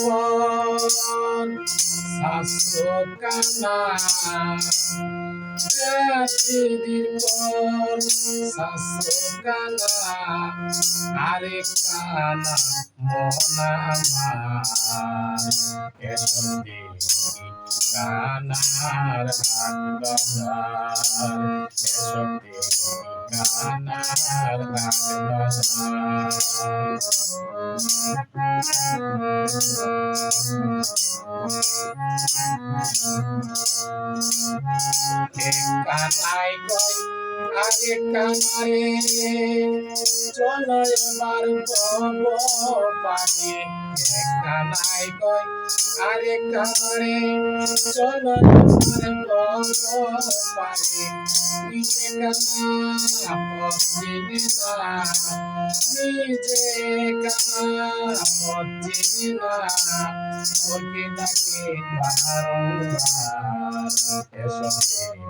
পর শাস্ত্র কানা দেশ বিদির পর শাস্ত্র কানা আরে কানা মনা আমার এসব দেখি কানার হাট বাজার এসব দেখি কানার হাট বাজার কানাই কই আগে কানারে চলো এবার বব পারে কানাই কই আরে কানারে চলো এবার বব পারে নিজে কানা পশ্চিমে না নিজে কানা পশ্চিমে না ওকে ডাকে বারংবার এসব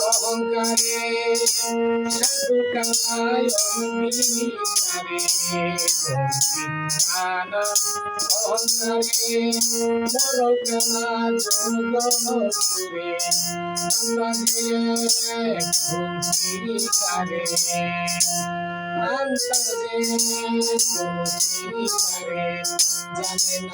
অহংকারে সাধু কানা অহংকারে কানা যোগ সুরে আমাদের জানে না